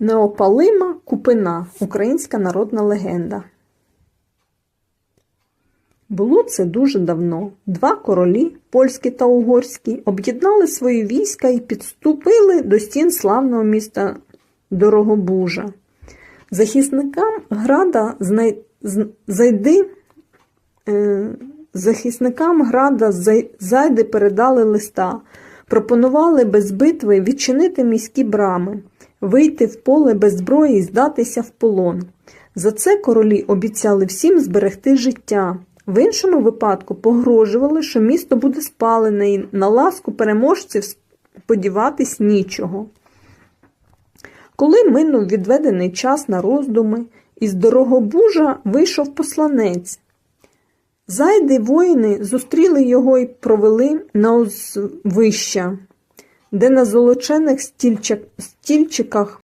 Неопалима купина українська народна легенда. Було це дуже давно. Два королі, польський та угорський, об'єднали свої війська і підступили до стін славного міста Дорогобужа. Захисникам града знай... зайди, е... захисникам града зайди передали листа, пропонували без битви відчинити міські брами, вийти в поле без зброї і здатися в полон. За це королі обіцяли всім зберегти життя. В іншому випадку погрожували, що місто буде спалене і на ласку переможців сподіватись нічого. Коли минув відведений час на роздуми, із Дорогобужа вийшов посланець. Зайди воїни зустріли його і провели на узвища, де на золочених стільчик- стільчиках